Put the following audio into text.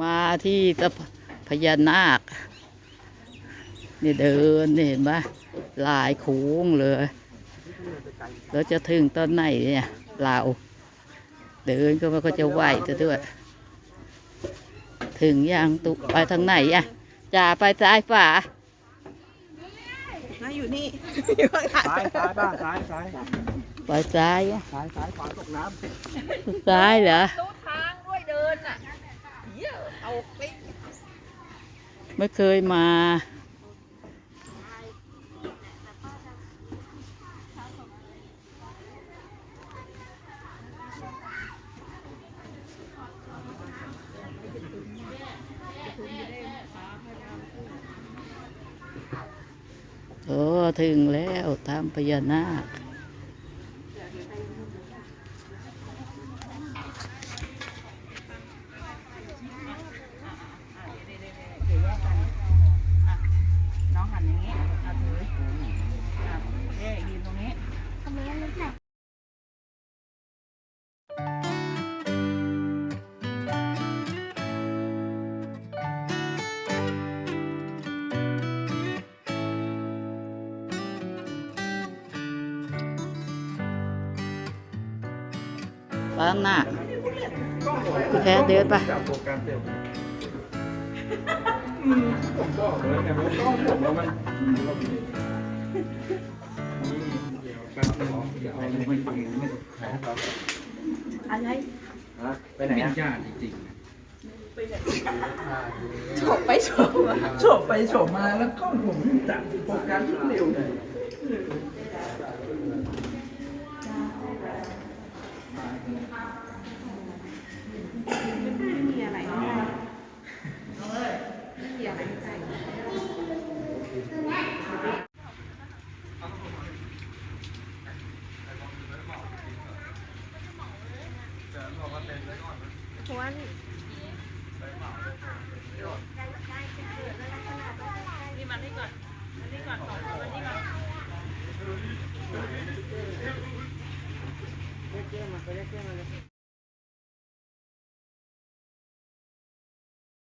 มาที่ตะพญานาคนี่เดินนี่เห็นไหมลายโค้งเลย แล้วจะถึงตอนไหนเนี่ยเราเดินก็มันก็จะไหวจะด้วย ถึงยังตุไปทางไหนอะจ่าไปซ้ายฝ่าน่าอยู่นี่อยู่ข้างหลังซ้ายซ้ายบ้างซ้ายซ้ายไปซ้ายอะซ้ายซ้ายขวาตกน้ซ้ายเหรอ ตู้ทางด้วยเดินอะเหี้ยเอา ไม่เคยมา โอ้ ถึงแล้วทำพญานาค ไปข้างหน้าคุณแพ้เดินไปำจับโปรแกรมเต็มผมก็เหมือนกันมันต้องผมแล้วมันเดี๋ยวแป๊บนึงเดี๋ยวเอาไม่ไม่ไม่แผลครับอะไรไปไหนอะญาติจริงโฉบไปโฉบมาโฉบไปโฉบมาแล้วกล้องผมจับโปรแกรมเร็วเลย ไม่มีอะไรไม่ มีอะไรใจเพราะว่านี่มานี่ก่อนมานี่ก่อนสองคนมานี่ก่อน